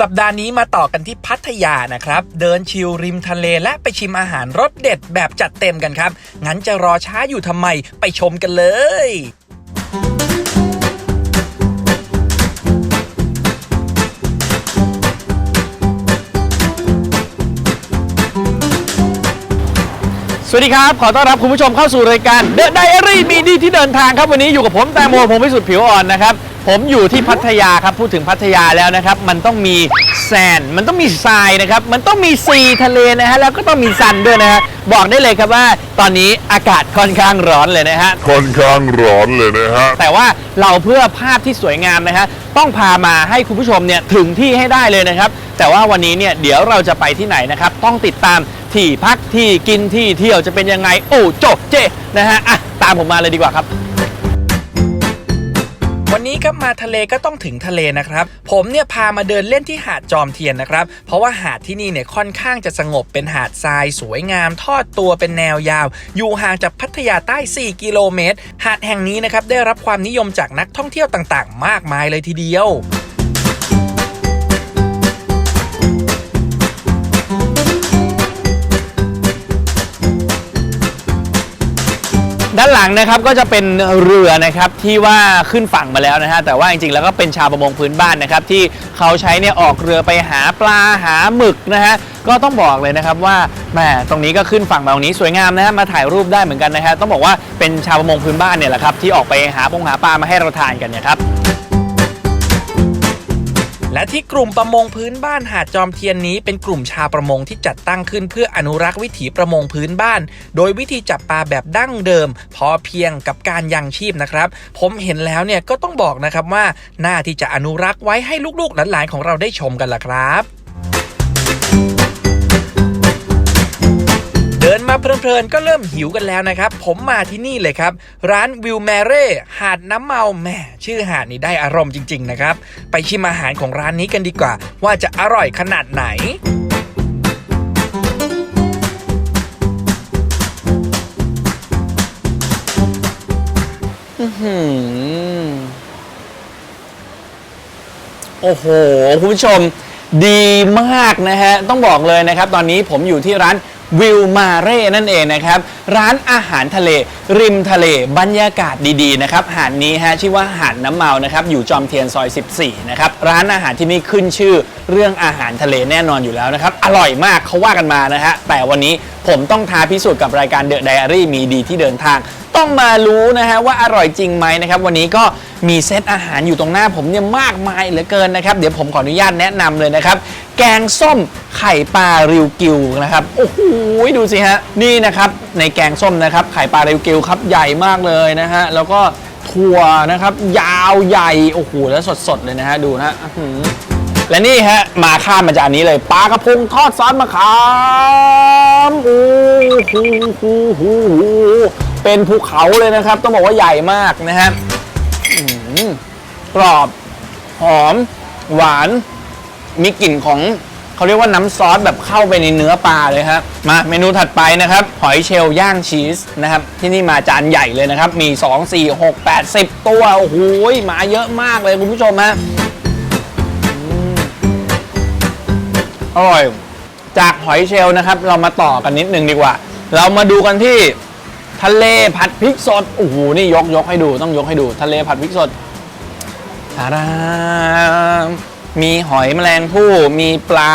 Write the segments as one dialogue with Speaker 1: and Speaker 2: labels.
Speaker 1: สัปดาห์นี้มาต่อกันที่พัทยานะครับ เดินชิลริมทะเลและไปชิมอาหารรสเด็ดแบบจัดเต็มกันครับ งั้นจะรอช้าอยู่ทำไมไปชมกันเลย
Speaker 2: สวัสดีครับ ขอต้อนรับคุณผู้ชมเข้าสู่รายการ The Diary มีดีที่เดินทางครับ วันนี้อยู่กับผมแตงโมผมพิสุทธิ์ผิวอ่อนนะครับ ผมอยู่ที่พัทยาครับพูดถึงพัทยาแล้วนะครับ มันต้องมีแซนมันต้องมีทรายนะครับ มันต้องมีซีทะเลนะฮะแล้วก็ต้องมีซันด้วยนะฮะบอกได้เลยครับว่าตอนนี้อากาศค่อนข้างร้อนเลยนะฮะ
Speaker 3: ค่อนข้างร้อนเลยนะฮะ
Speaker 2: แต่ว่าเราเพื่อภาพที่สวยงามนะฮะต้องพามาให้คุณผู้ชมเนี่ยถึงที่ให้ได้เลยนะครับ แต่ว่าวันนี้เนี่ยเดี๋ยวเราจะไปที่ไหนนะครับ ต้องติดตามที่พักที่กินที่เที่ยวจะเป็นยังไงโอ้โจเจนะฮะอะตามผมมาเลยดีกว่าครับ
Speaker 1: วั นี้ครับมาทะเลก็ต้องถึงทะเลนะครับ ผมเนี่ยพามาเดินเล่นที่หาดจอมเทียนนะครับ เพราะว่าหาดที่นี่เนี่ยค่อนข้างจะสงบเป็นหาดทรายสวยงาม ทอดตัวเป็นแนวยาว อยู่ห่างจากพัทยาใต้ 4 กิโลเมตร หาดแห่งนี้นะครับได้รับความนิยมจากนักท่องเที่ยวต่างๆ มากมายเลยทีเดียว
Speaker 2: ด้านหลังนะครับก็จะเป็นเรือนะครับที่ว่าขึ้นฝั่งมาแล้วนะฮะแต่ว่าจริงๆแล้วก็เป็นชาวประมงพื้นบ้านนะครับที่เขาใช้เนี่ยออกเรือไปหาปลาหาหมึกนะฮะก็ต้องบอกเลยนะครับว่าแหมตรงนี้ก็ขึ้นฝั่งมาตรงนี้สวยงามนะฮะมาถ่ายรูปได้เหมือนกันนะฮะต้องบอกว่าเป็นชาวประมงพื้นบ้านเนี่ยแหละครับที่ออกไปหาปงหาปลามาให้เราทานกันเนี่ยครับ
Speaker 1: และที่กลุ่มประมงพื้นบ้านหาดจอมเทียนนี้เป็นกลุ่มชาวประมงที่จัดตั้งขึ้นเพื่ออนุรักษ์วิถีประมงพื้นบ้าน โดยวิธีจับปลาแบบดั้งเดิม พอเพียงกับการยังชีพนะครับ ผมเห็นแล้วเนี่ยก็ต้องบอกนะครับว่าน่าที่จะอนุรักษ์ไว้ให้ลูกๆหลานๆของเราได้ชมกันล่ะครับ เดินมาเพลินๆก็เริ่มหิวกันแล้วนะครับ ผมมาที่นี่เลยครับ ร้านวิวแมเร่หาดน้ำเมาแหม่ชื่อหาดนี่ได้อารมณ์จริง ๆ นะครับ ไปชิมอาหารของร้านนี้กันดีกว่า ว่าจะอร่อยขนาดไหน
Speaker 2: อืมโอ้โห คุณผู้ชมดีมากนะฮะ ต้องบอกเลยนะครับ ตอนนี้ผมอยู่ที่ร้าน วิวมาเร่นั่นเองนะครับ ร้านอาหารทะเล ริมทะเลบรรยากาศดีๆนะครับหาดนี้ฮะชื่อว่าหาดน้ำเมานะครับอยู่จอมเทียนซอย 14 นะครับ ร้านอาหารที่นี่ขึ้นชื่อเรื่องอาหารทะเลแน่นอนอยู่แล้วนะครับ อร่อยมากเขาว่ากันมานะฮะแต่วันนี้ผมต้องท้าพิสูจน์กับรายการเดอะไดอารี่มีดีที่เดินทาง ต้องมารู้นะฮะว่าอร่อยจริงไหมนะครับวันนี้ก็มีเซตอาหารอยู่ตรงหน้าผมเนี่ยมากมายเหลือเกินนะครับเดี๋ยวผมขออนุญาตแนะนำเลยนะครับ แกงส้มไข่ปลาริวกิวนะครับโอ้โหดูสิฮะนี่นะครับในแกงส้มนะครับไข่ปลาริวกิวครับใหญ่มากเลยนะฮะแล้วก็ถั่วนะครับยาวใหญ่โอ้โหแล้วสดๆเลยนะฮะดูนะอื้อหือและนี่ฮะมาข้ามมาจากอันนี้เลยปลากระพงทอดซอสมะขามโอ้โหโหโหโห เป็นภูเขาเลยนะครับ ต้องบอกว่าใหญ่มากนะฮะกรอบหอม หวาน มีกลิ่นของเขาเรียกว่าน้ำซอสแบบเข้าไปในเนื้อปลาเลยครับมาเมนูถัดไปนะครับหอยเชลล์ย่างชีสนะครับ ที่นี่มาจานใหญ่เลยนะครับ มี 2 4 6 8 10 ตัวโอ้โหมาเยอะมากเลยคุณผู้ชมฮะอืมอร่อย จากหอยเชลล์นะครับ เรามาต่อกันนิดนึงดีกว่า เรามาดูกันที่ ทะเลผัดพริกสดโอ้โหนี่ยกยกให้ดูต้องยกให้ดู ทะเลผัดพริกสดทารามมีหอยแมลงภู่มีปลา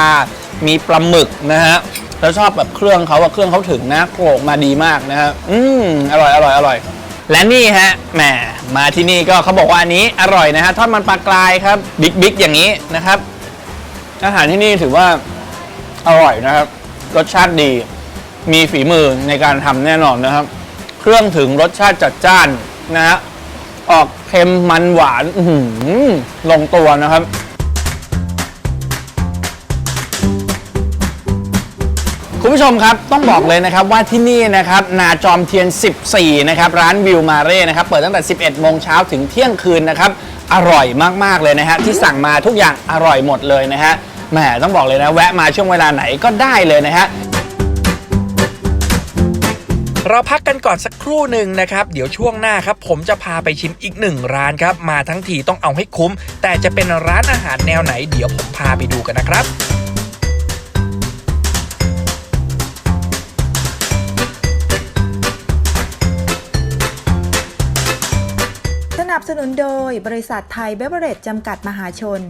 Speaker 2: มีปลาหมึกนะฮะแล้วชอบแบบเครื่องเขาอะเครื่องเขาถึงนะโขลกมาดีมากนะฮะอืมอร่อยอร่อยอร่อยและนี่ฮะแหมมาที่นี่ก็เขาบอกว่าอันนี้อร่อยนะฮะทอดมันปลากรายครับบิ๊กบิ๊กอย่างนี้นะครับ อาหารที่นี่ถือว่าอร่อยนะครับ รสชาติดีมีฝีมือในการทำแน่นอนนะครับ เครื่องถึงรสชาติจัดจ้านนะฮะออกเค็มมันหวานอื้อหือลงตัวนะครับ คุณผู้ชมครับต้องบอกเลยนะครับว่าที่นี่นะครับนาจอมเทียน 14 นะครับ ร้านวิวมาเร่นะครับ เปิดตั้งแต่ 11 โมงเช้าถึงเที่ยงคืนนะครับ อร่อยมาก ๆ เลยนะฮะ ที่สั่งมาทุกอย่างอร่อยหมดเลยนะฮะแหมต้องบอกเลยนะ แวะมาช่วงเวลาไหนก็ได้เลยนะฮะ
Speaker 1: เราพักกันก่อนสักครู่หนึ่งนะครับ เดี๋ยวช่วงหน้าครับ ผมจะพาไปชิมอีกหนึ่งร้านครับ มาทั้งทีต้องเอาให้คุ้ม แต่จะเป็นร้านอาหารแนวไหน เดี๋ยวผมพาไปดูกันนะครับ
Speaker 4: สนับสนุนโดยบริษัทไทยเบเวอเรจจำกัดมหาชน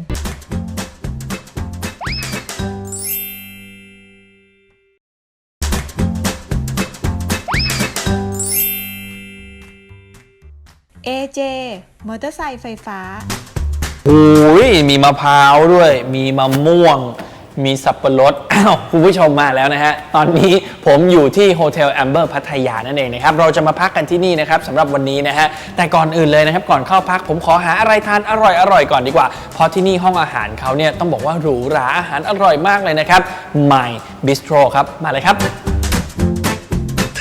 Speaker 4: AJ มอเตอร์ไซค์ไฟฟ้า
Speaker 2: โอ้ยมีมะพร้าวด้วย มีมะม่วง มีสับปะรด อ้าวคุณผู้ชมมาแล้วนะฮะ ตอนนี้ผมอยู่ที่โฮเทลแอมเบอร์พัทยานั่นเองนะครับ เราจะมาพักกันที่นี่นะครับสำหรับวันนี้นะฮะ แต่ก่อนอื่นเลยนะครับ ก่อนเข้าพักผมขอหาอะไรทานอร่อยอร่อยก่อนดีกว่า เพราะที่นี่ห้องอาหารเขาเนี่ยต้องบอกว่าหรูหราอาหารอร่อยมากเลยนะครับ My Bistro ครับ มาเลยครับ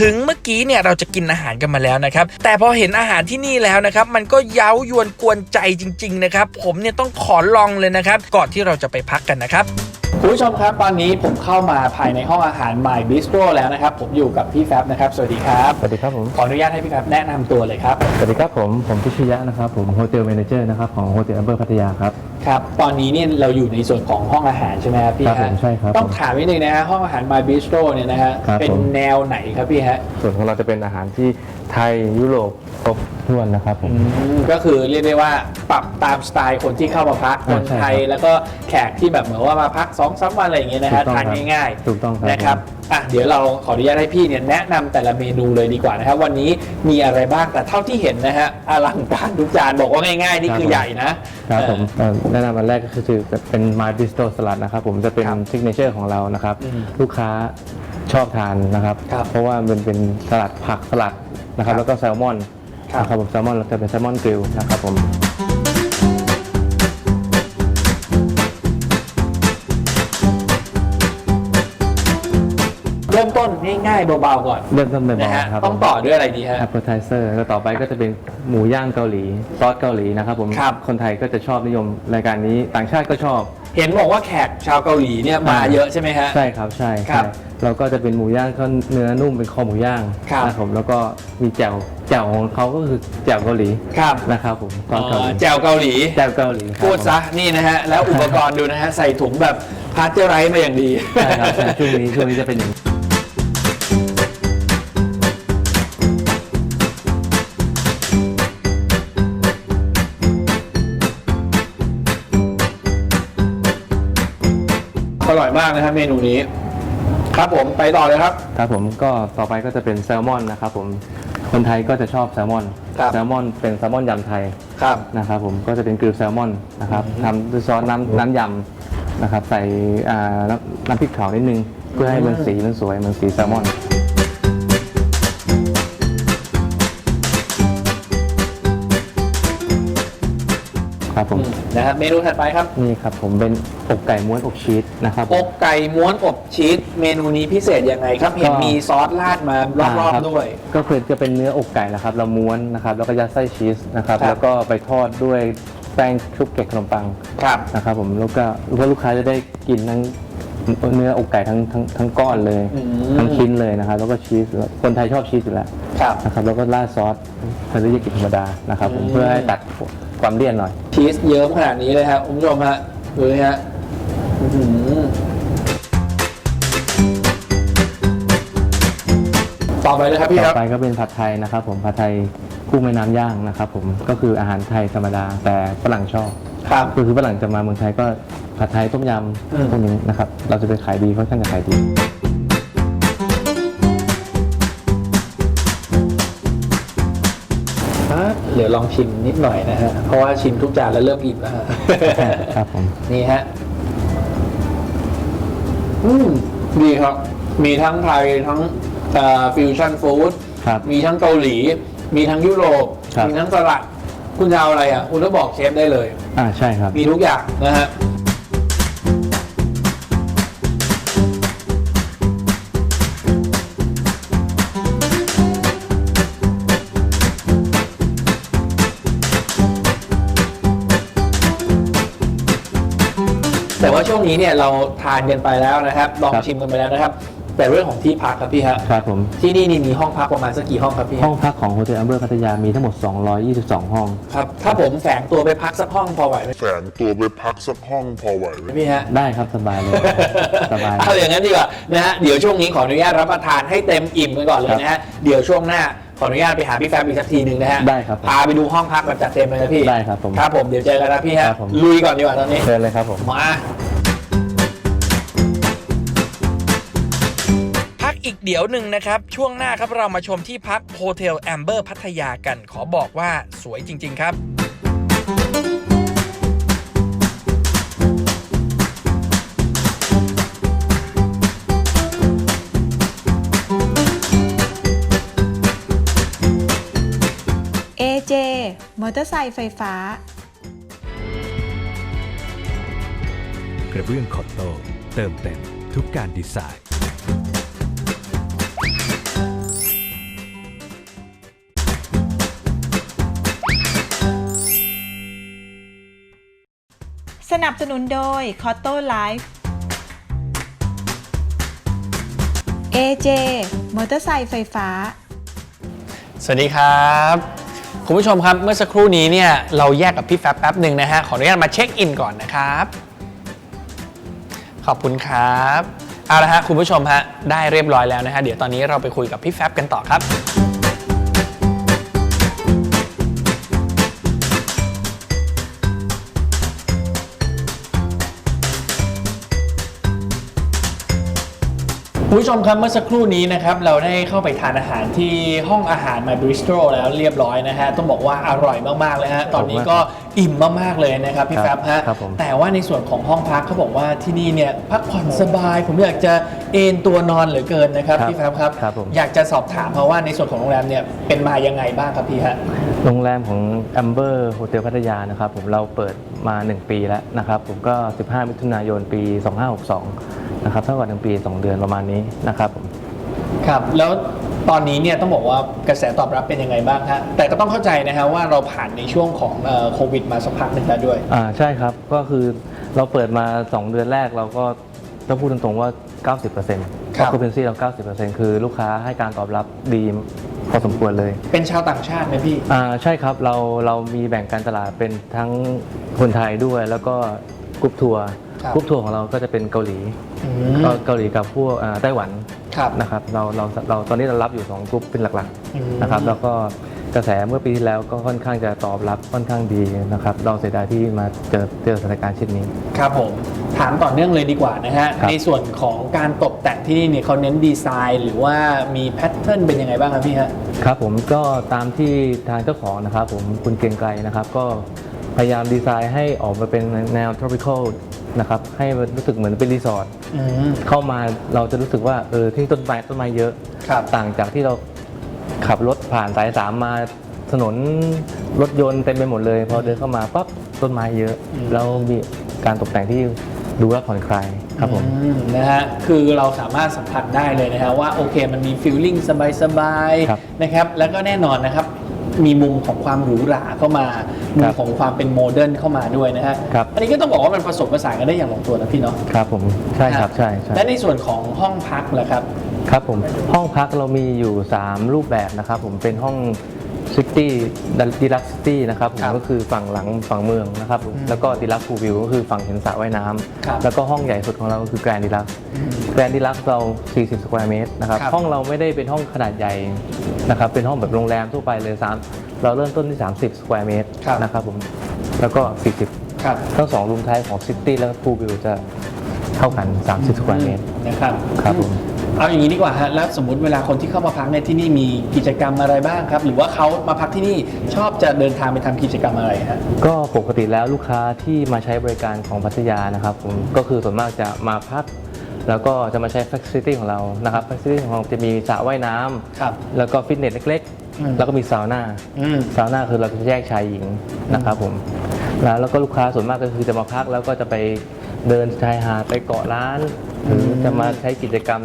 Speaker 1: ถึงเมื่อกี้เนี่ยเราจะกินอาหารกันมาแล้วนะครับ แต่พอเห็นอาหารที่นี่แล้วนะครับ มันก็เย้ายวนกวนใจจริง ๆ นะครับ ผมเนี่ยต้องขอลองเลยนะครับ ก่อนที่เราจะไปพักกันนะครับ
Speaker 2: คุณผู้ชมครับ ตอนนี้ผมเข้ามาภายในห้องอาหาร My Bistro แล้วนะครับ ผมอยู่กับพี่แฟบนะครับ สวัสดีครับ
Speaker 5: สวัสดีครับผม
Speaker 2: ขออนุญาตให้พี่แฟบแนะนำตัวเลยครับ
Speaker 5: สวัสดีครับผม ผมพิชยะนะครับ ผมโฮเทล a ม a เจอร์นะครับของโฮเทลแอมเบอร์พัทยาครับ
Speaker 2: ครับ ตอนนี้เนี่ยเราอยู่ในส่วนของห้องอาหารใช่ไหมครับพี่
Speaker 5: ครับ
Speaker 2: ฮะ
Speaker 5: ผมใช่ครับ
Speaker 2: ต้องถามนิดนึงนะฮะห้องอาหาร My Bistro เนี่ยนะฮะ
Speaker 5: ครับ
Speaker 2: เป็น
Speaker 5: ผม
Speaker 2: แนวไหนครับพี่ฮะ
Speaker 5: ส่วนของเราจะเป็นอาหารที่ ไทยยุโรปครบถ้วนนะครับผม
Speaker 2: ก็คือเรียกได้ว่าปรับตามสไตล์คนที่เข้ามาพักค
Speaker 5: อ่านใช่
Speaker 2: ไทย
Speaker 5: ครับ
Speaker 2: แล้วก็แขกที่แบบเหมือนว่ามาพัก2อสวันอะไรอย่างเงี้ยนะฮะ
Speaker 5: ถูกต้อง
Speaker 2: ทาน
Speaker 5: ครับ
Speaker 2: ง่าย
Speaker 5: ถูกต้องครับ
Speaker 2: นะครับอะเดี๋ยวเราขออนุญาตให้พี่เนี่ยแนะนำแต่ละเมนูเลยดีกว่านะครับวันนี้มีอะไรบ้างแต่เท่าที่เห็นนะฮะอลังการทุกจานบอกว่าง่าย ๆ นี่คือใหญ่นะครับ
Speaker 5: ผมเอ่อแนะนำอันแรกก็คือเป็น My Bistro Salad นะครับผมจะเป็น
Speaker 2: ครับ
Speaker 5: ซิกเนเจอร์ของเรานะครับ
Speaker 2: อืม
Speaker 5: ลูกค้าชอบทานนะครับ
Speaker 2: ครับ
Speaker 5: เพราะว่ามันเป็นสลัดผักสลัด นะครับ
Speaker 2: ครับ
Speaker 5: แล้วก็แซลมอน
Speaker 2: ครับ
Speaker 5: นะครับผมแซลมอนเราจะเป็นแซลมอนกริลนะครับผม
Speaker 2: เริ่มต้นง่ายๆเบาๆก่อน
Speaker 5: เริ่มต้นเบา
Speaker 2: นะฮะ
Speaker 5: ๆครับ
Speaker 2: ต้องต่อด้วยอะไรดีฮะ
Speaker 5: แอปเปอร์ไทเซอร์แล้วต่อไปก็จะเป็นหมูย่างเกาหลีซอสเกาหลีนะครับผม
Speaker 2: ครับ
Speaker 5: คนไทยก็จะชอบนิยมรายการนี้ ต่างชาติก็ชอบ
Speaker 2: เห็นบอกว่าแขกชาวเกาหลีเนี่ยมาเยอะใช่ไหมฮะ
Speaker 5: ใช่ครับใช่
Speaker 2: ครั
Speaker 5: ใช่
Speaker 2: บ
Speaker 5: เราก็จะเป็นหมูย่างก็เนื้อนุ่มเป็นคอหมูย่าง
Speaker 2: ครับ
Speaker 5: นะครับผมแล้วก็มีแจ่วแจ่วของเขาก็คือแจ่วเกาหลี
Speaker 2: ครับ
Speaker 5: นะครับผมซอสเกาหลี
Speaker 2: แจวเกาหลี
Speaker 5: แจ่วเกาหลีครับ
Speaker 2: พูดซะ
Speaker 5: ผม
Speaker 2: นี่นะฮะ แล้วอุปกรณ์ดูนะฮะ ใส่ถุงแบบพาสเจอร์ไรส์มาอย่างดี
Speaker 5: ใช่ครับใช่ช่วงนี้ช่วงนี้จะเป็นอย่างนี้า
Speaker 2: กนะครับเมนูนี้ ครับผมไปต่อเลยครับ
Speaker 5: ครับผมก็ต่อไปก็จะเป็นแซลมอนนะครับผมคนไทยก็จะชอบแซลมอน
Speaker 2: ครับ
Speaker 5: แซลมอนเป็นแซลมอนยำไทย
Speaker 2: ครับ
Speaker 5: นะครับผมก็จะเป็นกริลแซลมอนนะครับทำด้วยซอสน้ำน้ำยำนะครับใส่อ่าน้ำน้ำพริกเผานิดนึง เพื่อให้มันสีมันสวยเหมือนสีแซลมอน ครับผม
Speaker 2: นะฮะเมนูถัดไปครับ
Speaker 5: นี่ครับผมเป็นอกไก่ม้วนอกชีสนะครับผ
Speaker 2: อ
Speaker 5: ม
Speaker 2: กไก่ม้วนอบชีสเมนูนี้พิเศษยังไงครับ เห็น
Speaker 5: ก็
Speaker 2: มีซอสราดมารอบา
Speaker 5: ค
Speaker 2: ๆด้วย
Speaker 5: ก็คือจะเป็นเนื้ออกไก่นะครับ เราม้วนนะครับ แล้วก็ยัดไส้ชีสนะครับ
Speaker 2: ครับ
Speaker 5: แล้วก็ไปทอดด้วยแป้งชุบเกล็ดขนมปัง
Speaker 2: ครับ
Speaker 5: นะครับผมแล้วก็เพื่อลูกค้าจะได้กินทั้งเนื้ออกไก่ทั้งทั้งทั้งก้อนเลย
Speaker 2: อืม
Speaker 5: ทั้งชิ้นเลยนะครับ แล้วก็ชีสคนไทยชอบชีสอยู่แล้ว
Speaker 2: ครับ
Speaker 5: นะครับ แล้วก็ราดซอสเทอริยากิธรรมดานะครับผม
Speaker 2: อืม
Speaker 5: เพื่อให้ตัด ความเลี่ยนหน่อย
Speaker 2: ชีสเยิ้มขนาดนี้เลยครับคุณผู้ชมฮะดูนะฮะอื้อหือต่อไปเลยครับพี่ค
Speaker 5: ต่
Speaker 2: รั
Speaker 5: อบ ไปก็เป็นผัดไทยนะครับผมผัดไทยกุ้งแม่น้ำย่างนะครับผมก็คืออาหารไทยธรรมดาแต่ฝรั่งชอบ
Speaker 2: ครับ
Speaker 5: ก็คือฝรั่งจะมาเมืองไทยก็ผัดไทยต้มย
Speaker 2: อืมำ
Speaker 5: พวกนี้นะครับเราจะไปขายดีค่อนข้างจะขายดี
Speaker 2: เดี๋ยวลองชิมนิดหน่อยนะฮะ เพราะว่าชิมทุกจานแล้วเริ่มอิ่มแล้วฮะ
Speaker 5: ครับผม
Speaker 2: นี่ฮะ อืมดีครับ มีทั้งไทยทั้งฟิวชั่นฟู้ด
Speaker 5: ครับ
Speaker 2: มีทั้งเกาหลี มีทั้งยุโรป
Speaker 5: ครับ
Speaker 2: มีทั้งสลัด คุณจะเอาอะไรอะ คุณก็บอกเชฟได้เลย
Speaker 5: อ่าใช่ครับ
Speaker 2: มีทุกอย่างนะฮะ ว่าช่วงนี้เนี่ยเราทานกันไปแล้วนะครับลอง
Speaker 5: ครับ
Speaker 2: ชิมกันไปแล้วนะครับ แต่เรื่องของที่พักครับพี่ฮะ
Speaker 5: ครับผม
Speaker 2: ที่นี่นี่มีห้องพักประมาณสักกี่ห้องครับพี่
Speaker 5: ห้องพักของโฮเทลแอมเบอร์พัทยามีทั้งหมด 222 ห้อง
Speaker 2: ครับถ้าผมแฝงตัวไปพักสักห้องพอไหวไหม
Speaker 3: แฝงตัวไปพักสักห้องพอไหวไหม
Speaker 2: พี่ฮะ
Speaker 5: ได้ครับสบายเลย สบาย
Speaker 2: เอาอย่างนั้นดีกว่านะฮะเดี๋ยวช่วงนี้ขออนุญาตรับประทานให้เต็มอิ่มกันก่อนเลยนะฮะเดี๋ยวช่วงหน้าขออนุญาตไปหาพี่แฟบอีกสักทีหนึ่งนะฮะ
Speaker 5: ได้ครับ
Speaker 2: พาไปดูห้องพักแบบจัดเต็มเลยนะพี่
Speaker 5: ได้ครับผม
Speaker 2: ครับผมเดี๋ยวเจอกันนะพี่ฮะ
Speaker 5: ครับผม
Speaker 2: ลุยก่อนดีกว่าตอนนี้
Speaker 5: เชิญเลยครับผม
Speaker 2: มา
Speaker 1: เดี๋ยวหนึ่งนะครับ ช่วงหน้าครับเรามาชมที่พักโฮเทลแอมเบอร์พัทยากัน ขอบอกว่าสวยจริง ๆ ครับ
Speaker 4: AJ มอเตอร์ไซค์ไฟฟ้า
Speaker 6: กระเบื้องคอตโต้เติมเต็มทุกการดีไซน์
Speaker 4: นับสนุนโดย c o t t o Life AJ มอเตอร์ไซค์ไฟฟ้า
Speaker 2: สวัสดีครับ คุณผู้ชมครับเมื่อสักครู่นี้เนี่ยเราแยกกับพี่แฟบแป๊บหนึ่งนะฮะ ขออนุญาตมาเช็คอินก่อนนะครับ ขอบคุณครับ เอาละฮะคุณผู้ชมฮะได้เรียบร้อยแล้วนะฮะ เดี๋ยวตอนนี้เราไปคุยกับพี่แฟบกันต่อครับ คุณผู้ชมครับเมื่อสักครู่นี้นะครับเราได้เข้าไปทานอาหารที่ห้องอาหาร My Bistro แล้วเรียบร้อยนะฮะต้องบอกว่าอร่อยมากๆเลยฮะตอนนี้ก็อิ่มมากๆเลยนะครับพี่
Speaker 5: ค
Speaker 2: แฟ
Speaker 5: รับบ
Speaker 2: ฮะ
Speaker 5: ครับผม
Speaker 2: แต่ว่าในส่วนของห้องพักเขาบอกว่าที่นี่เนี่ยพักผ่อนสบาย ผมอยากจะเอนตัวนอนเหลือเกินนะครับ
Speaker 5: ครับ
Speaker 2: พี่แฟบครับ
Speaker 5: ครับผม
Speaker 2: อยากจะสอบถามเพราะว่าในส่วนของโรงแรมเนี่ยเป็นมายังไงบ้างครับพี่ฮะ
Speaker 5: โรงแรมของ Amber Hotel พัทยานะครับผมเราเปิดมา 1 ปีแล้วนะครับผมก็ 15 มิถุนายนปี 2562 นะครับเท่ากับ1ปี 2 เดือนประมาณนี้นะครับผม
Speaker 2: ครับ แล้วตอนนี้เนี่ยต้องบอกว่ากระแสตอบรับเป็นยังไงบ้างฮะแต่ก็ต้องเข้าใจนะฮะว่าเราผ่านในช่วงของเอ่อโควิดมาสักพักหนึ่งแล้วด้วย
Speaker 5: อ่าใช่ครับก็คือเราเปิดมา 2 เดือนแรกเราก็ต้องพูดตรงๆว่า 90%
Speaker 2: ครับ
Speaker 5: occupancy เรา 90%คือลูกค้าให้การตอบรับดีพอสมควรเลย
Speaker 2: เป็นชาวต่างชาติไหมพี่
Speaker 5: อ่าใช่ครับเราเรามีแบ่งการตลาดเป็นทั้งคนไทยด้วย แล้วก็กรุ๊ปทัวร์
Speaker 2: ครับ
Speaker 5: กรุ๊ปทัวร์ของเราก็จะเป็นเกาหลี
Speaker 2: อืม
Speaker 5: ก็เกาหลีกับพวกอ่าไต้หวัน
Speaker 2: ครับ
Speaker 5: นะครับเราเราเราตอนนี้เรารับอยู่2กรุ๊ปเป็นหลัก
Speaker 2: อืม
Speaker 5: ๆนะครับแล้วก็กระแสเมื่อปีที่แล้วก็ค่อนข้างจะตอบรับค่อนข้างดีนะครับเราเสียดายที่มาเจอเจอสถานการณ์เช่นนี้
Speaker 2: ครับผมถามต่อเนื่องเลยดีกว่านะฮะ
Speaker 5: ครับ
Speaker 2: ในส่วนของการตกแต่งที่นี่เนี่ยเขาเน้นดีไซน์ หรือว่ามีแพทเทิร์นเป็นยังไงบ้างครับพี่ฮะ
Speaker 5: ครับผมก็ตามที่ทางเจ้าของนะครับผมคุณเกรียงไกรนะครับ ก็พยายามดีไซน์ให้ออกมาเป็นแนว tropical นะครับให้มันรู้สึกเหมือนเป็นรีสอร์ท
Speaker 2: อืม
Speaker 5: เข้ามาเราจะรู้สึกว่าเออที่ต้นไม้ต้นไม้เยอะ
Speaker 2: ครับ
Speaker 5: ต่างจากที่เราขับรถผ่านสายสามมาถนนรถยนต์เต็มไปหมดเลย พอเดินเข้ามาปั๊บต้นไม้เยอะแล้วมีการตกแต่งที่ดูแล้วผ่อนคลายครับผม
Speaker 2: อืมนะฮะคือเราสามารถสัมผัสได้เลยนะฮะว่าโอเคมันมีฟีลลิ่งสบาย
Speaker 5: ครับ
Speaker 2: ๆนะครับแล้วก็แน่นอนนะครับ มีมุมของความหรูหราเข้ามา มุ
Speaker 5: ค
Speaker 2: ม
Speaker 5: รับ
Speaker 2: ของความเป็นโมเดิร์นเข้ามาด้วยนะฮะ
Speaker 5: ครับ
Speaker 2: อันนี้ก็ต้องบอกว่ามันผสมผสานกันได้อย่างลงตัวนะพี่เนาะ
Speaker 5: ครับผมใช่ครับใช่ใช่
Speaker 2: และในส่วนของห้องพักเหรอครับ
Speaker 5: ครับผมห้องพักเรามีอยู่ 3 รูปแบบนะครับผมเป็นห้อง ซิตี้ดีลักซิตี้นะครับผม
Speaker 2: ครับ
Speaker 5: ก็คือฝั่งหลังฝั่งเมืองนะครับผม
Speaker 2: อืม
Speaker 5: แล้วก็ดีลักฟูวิวก็คือฝั่งเห็นสระว่ายน้
Speaker 2: ครับำ
Speaker 5: แล้วก็ห้องใหญ่สุดของเราก็คือแกรนดีลักแกรนดีลักเรา 40 สแควร์เมตรนะครับ
Speaker 2: ครับ
Speaker 5: ห้องเราไม่ได้เป็นห้องขนาดใหญ่นะครับเป็นห้องแบบโรงแรมทั่วไปเลยสามเราเริ่มต้นที่ 30 สแควร์เมตร
Speaker 2: ครับ
Speaker 5: นะครับผมแล้วก็ 40
Speaker 2: ครับ
Speaker 5: ทั้งสองรูมไทป์ของซิตี้และฟูวิวจะเท่ากัน 30 สแควร์เมตร
Speaker 2: นะครับ
Speaker 5: ครับผม
Speaker 2: เอาอย่างนี้ดีกว่าฮะแล้วสมมติเวลาคนที่เข้ามาพักในที่นี่มีกิจกรรมอะไรบ้างครับ หรือว่าเขามาพักที่นี่ชอบจะเดินทางไปทำกิจกรรมอะไรฮะ
Speaker 5: ก็ปกติแล้วลูกค้าที่มาใช้บริการของพัทยานะครับผมก็คือส่วนมากจะมาพัก แล้วก็จะมาใช้ Facility ของเรานะครับ Facility ของเราจะมีสระว่ายน้ำ
Speaker 2: ครับ
Speaker 5: แล้วก็ฟิตเนสเล็ก
Speaker 2: อืม
Speaker 5: ๆ แล้วก็มีซาวน่า
Speaker 2: อืม
Speaker 5: ซาวน่าคือเราจะแยกชายหญิงนะครับผมแล้วแล้วก็ลูกค้าส่วนมากก็คือจะมาพักแล้วก็จะไป เดินชายหาดไปเกาะร้าน หรือจะมาใช้กิจกรรม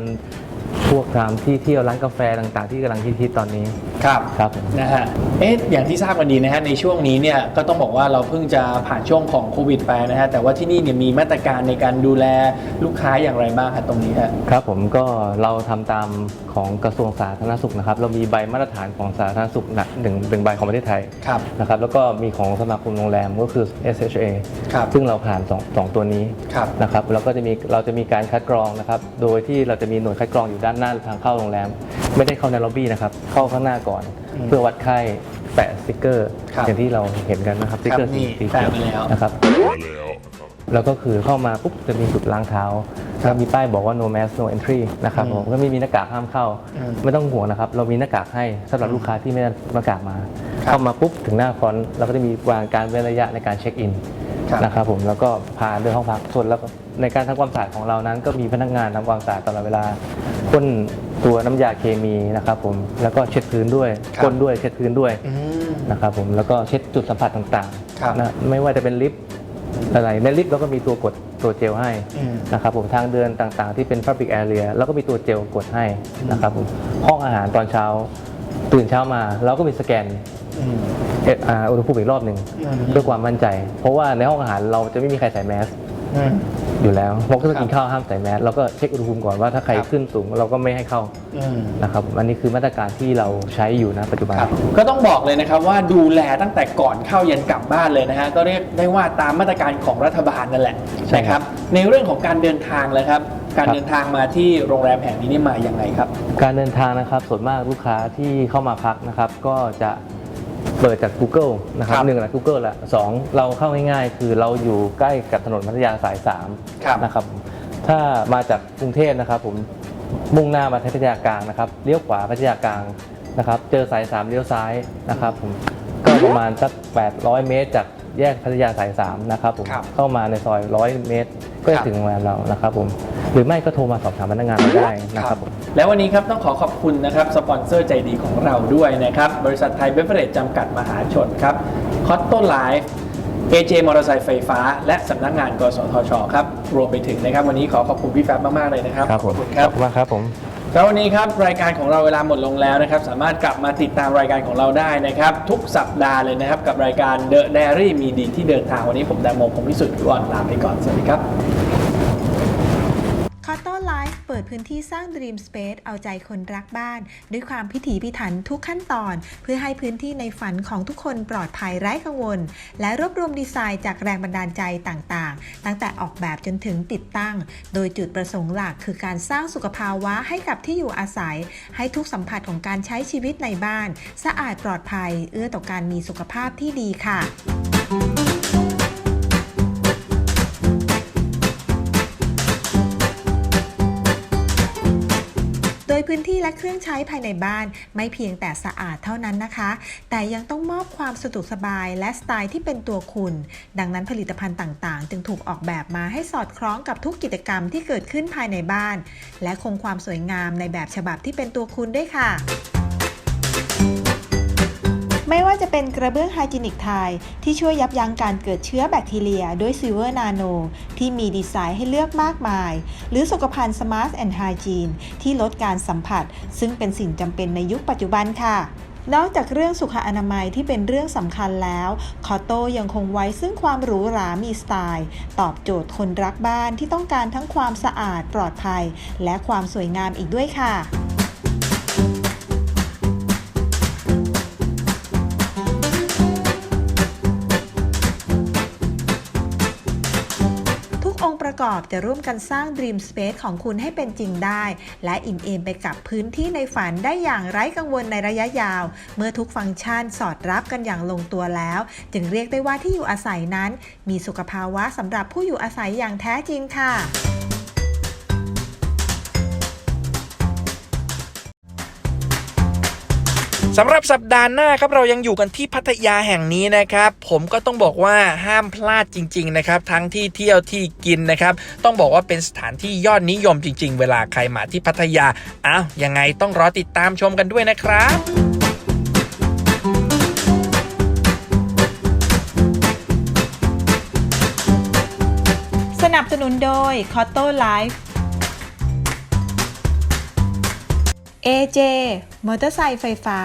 Speaker 5: พวกตามที่เที่ยวร้านกาแฟต่างๆ ที่กำลังฮิตๆตอนนี้
Speaker 2: ครับ
Speaker 5: ครับผม
Speaker 2: นะฮะเอ๊ะอย่างที่ทราบกันดีนะฮะในช่วงนี้เนี่ยก็ต้องบอกว่าเราเพิ่งจะผ่านช่วงของโควิดไปนะฮะแต่ว่าที่นี่เนี่ยมีมาตรการในการดูแลลูกค้าอย่างไรบ้างครับตรงนี้ฮะ
Speaker 5: ครับผมก็เราทำตามของกระทรวงสาธารณสุขนะครับ เรามีใบมาตรฐานของสาธารณสุขหนักหนึ่งหนึ่งใบของประเทศไทย
Speaker 2: ครับ
Speaker 5: นะครับ แล้วก็มีของสมาคมโรงแรมก็คือ SHA
Speaker 2: ครับ
Speaker 5: ซึ่งเราผ่านสองสองตัวนี้
Speaker 2: ครับ
Speaker 5: นะครับแล้วก็จะมีเราจะมีการคัดกรองนะครับ โดยที่เราจะมีหน่วยคัดกรองอยู่ด้านหน้าทางเข้าโรงแรม ไม่ได้เข้าในล็อบบี้นะครับ เข้าข้างหน้าก่อน
Speaker 2: อืม
Speaker 5: เพื่อวัดไข้แปะสติกเกอร์
Speaker 2: ครับ
Speaker 5: อย่างที่เราเห็นกันนะครับสติกเกอร์
Speaker 2: ครับนี่
Speaker 5: สี
Speaker 2: แปะ
Speaker 5: เขียว
Speaker 2: ไปแล้ว
Speaker 5: นะครับ
Speaker 3: มาแล้ว นะครับ
Speaker 5: แล้วก็คือเข้ามาปุ๊บจะมีจุดล้างเท้าแล้วมีป้ายบอกว่า no mask no entry นะครับผมก็ไม่มีหน้ากากห้ามเข้า
Speaker 2: อืม
Speaker 5: ไม่ต้องห่วงนะครับ เรามีหน้ากากให้สำหรับลูกค้าที่ไม่ได้หน้ากากมา
Speaker 2: ครับ
Speaker 5: เข้ามาปุ๊บถึงหน้าฟรอนต์เราก็จะมีวางการเว้นระยะในการเช็คอิน
Speaker 2: ครับ
Speaker 5: นะครับผมแล้วก็พาเดินห้องพักส่วนแล้วก็ ในการทำความสะอาดของเรานั้น ก็มีพนักงานทำความสะอาดตลอดเวลาพ่นตัวน้ำยาเคมีนะครับผมแล้วก็เช็ดพื้นด้วย
Speaker 2: ครับ
Speaker 5: พ่นด้วยเช็ดพื้นด้วย
Speaker 2: อืม
Speaker 5: นะครับผมแล้วก็เช็ดจุดสัมผัสต่าง
Speaker 2: ครับ
Speaker 5: ๆนะไม่ว่าจะเป็นลิฟต์อะไรในลิฟต์เราก็มีตัวกดตัวเจลให้
Speaker 2: อืม
Speaker 5: นะครับผมทางเดินต่างๆ ที่เป็น Public Area แล้วก็มีตัวเจลกดให้นะครับผมห้องอาหารตอนเช้า ตื่นเช้ามา เราก็มีสแกน
Speaker 2: อืม
Speaker 5: เอ่ออ่าอุณหภูมิอีกรอบหนึ่ง
Speaker 2: อืม
Speaker 5: เพื่อความมั่นใจ เพราะว่าในห้องอาหารเราจะไม่มีใครใส่แมส
Speaker 2: อืม
Speaker 5: อยู่แล้วเพราะก็
Speaker 2: ครั
Speaker 5: จะ
Speaker 2: บ
Speaker 5: กินข้าวห้ามใส่แมสเราก็เช็คอุณหภูมิก่อนว่าถ้าใคร
Speaker 2: ครับ
Speaker 5: ขึ้นสูงเราก็ไม่ให้เข้า
Speaker 2: อืม
Speaker 5: นะครับผมอันนี้คือมาตรการที่เราใช้อยู่นะปัจจุบัน
Speaker 2: ครับก็ต้องบอกเลยนะครับว่าดูแลตั้งแต่ก่อนเข้ายันกลับบ้านเลยนะฮะก็เรียกได้ว่าตามมาตรการของรัฐบาลนั่นแหละ
Speaker 5: ใช่
Speaker 2: นะค
Speaker 5: ครั
Speaker 2: รับ
Speaker 5: บ
Speaker 2: ในเรื่องของการเดินทางเลยครับ การ
Speaker 5: ครับ
Speaker 2: เดินทางมาที่โรงแรมแห่งนี้นี่มาอย่างไรครับ
Speaker 5: การเดินทางนะครับส่วนมากลูกค้าที่เข้ามาพักนะครับ ก็จะ เปิดจาก Google นะครับ
Speaker 2: ครับ
Speaker 5: หนึ่งแหละ Google แหละสองเราเข้าง่ายๆ คือเราอยู่ใกล้กับถนนพัทยาสาย
Speaker 2: ครับ
Speaker 5: 3นะครับถ้ามาจากกรุงเทพนะครับผมมุ่งหน้ามาพัทยากลางนะครับเลี้ยวขวาพัทยากลางนะครับเจอสาย3เลี้ยวซ้ายนะครับผมก็ประมาณสัก800 เมตร จากแยกพัทยาสาย3นะครับผม
Speaker 2: ครับ
Speaker 5: เข้ามาในซอย 100 เมตร ก็
Speaker 2: ค
Speaker 5: จะ
Speaker 2: รับ
Speaker 5: ถึงโรงแรมเรานะครับผม หรือไม่ก็โทรมาสอบถามพนักงานเราได้นะครับผม
Speaker 2: แล้ววันนี้ครับต้องขอขอบคุณนะครับสปอนเซอร์ใจดีของเราด้วยนะครับ บริษัทไทยเบเวอร์เรจจำกัดมหาชนครับคอตโต้ไลฟ์ AJ มอเตอร์ไซค์ไฟฟ้า และสำนักงานกสทชครับรวมไปถึงนะครับ วันนี้ขอขอบคุณพี่แฟบมาก ๆ เลยนะครับ
Speaker 5: ครับผม
Speaker 2: ขอบคุณครับ
Speaker 5: ขอบคุณมากครับผม
Speaker 2: แล้ววันนี้ครับรายการของเราเวลาหมดลงแล้วนะครับ สามารถกลับมาติดตามรายการของเราได้นะครับ ทุกสัปดาห์เลยนะครับ กับรายการ The Diary มีดีที่เดินทางวันนี้ผมแดงโมผมพิสุทธิ์ก่อนลาไปก่อน สวัสดีครับ
Speaker 4: คอ t โต้ไลฟ์เปิดพื้นที่สร้าง Dream Space เอาใจคนรักบ้าน ด้วยความพิถีพิถันทุกขั้นตอน เพื่อให้พื้นที่ในฝันของทุกคนปลอดภัยไร้กังวล และรวบรวมดีไซน์จากแรงบันดาลใจต่างๆ ตั้งแต่ออกแบบจนถึงติดตั้ง โดยจุดประสงค์หลักคือการสร้างสุขภาวะให้กับที่อยู่อาศัย ให้ทุกสัมผัสของการใช้ชีวิตในบ้าน สะอาดปลอดภัย เอื้อต่อการมีสุขภาพที่ดีค่ะ ยพื้นที่และเครื่องใช้ภายในบ้าน ไม่เพียงแต่สะอาดเท่านั้นนะคะ แต่ยังต้องมอบความสะดวกสบายและสไตล์ที่เป็นตัวคุณ ดังนั้นผลิตภัณฑ์ต่างๆ จึงถูกออกแบบมาให้สอดคล้องกับทุกกิจกรรมที่เกิดขึ้นภายในบ้าน และคงความสวยงามในแบบฉบับที่เป็นตัวคุณด้วยค่ะ ไม่ว่าจะเป็นกระเบื้องไฮจินิกไทยที่ช่วยยับยั้งการเกิดเชื้อแบคทีเรียด้วยซิเวอร์นาโน ที่มีดีไซน์ให้เลือกมากมาย หรือสุขภัณฑ์ Smart and Hygiene ที่ลดการสัมผัส ซึ่งเป็นสิ่งจำเป็นในยุคปัจจุบันค่ะนอกจากเรื่องสุขอนามัยที่เป็นเรื่องสำคัญแล้ว คอโต้ยังคงไว้ซึ่งความหรูหรามีสไตล์ ตอบโจทย์คนรักบ้านที่ต้องการทั้งความสะอาดปลอดภัย และความสวยงามอีกด้วยค่ะ กองค์ประกอบจะร่วมกันสร้าง Dream Space ของคุณให้เป็นจริงได้ และอิ่มเอมไปกับพื้นที่ในฝันได้อย่างไร้กังวลในระยะยาว เมื่อทุกฟังก์ชันสอดรับกันอย่างลงตัวแล้ว จึงเรียกได้ว่าที่อยู่อาศัยนั้น มีสุขภาวะสำหรับผู้อยู่อาศัยอย่างแท้จริงค่ะำ
Speaker 1: หรับสัปดาห์หน้าครับเรายังอยู่กันที่พัทยาแห่งนี้นะครับ ผมก็ต้องบอกว่าห้ามพลาดจริง ๆ นะครับ ทั้งที่เที่ยวที่กินนะครับ ต้องบอกว่าเป็นสถานที่ยอดนิยมจริง ๆ เวลาใครมาที่พัทยาอ้าวยังไงต้องรอติดตามชมกันด้วยนะครับ
Speaker 4: สนับสนุนโดย c o t t o Life AJ มอเตอร์ไซค์ไฟฟ้า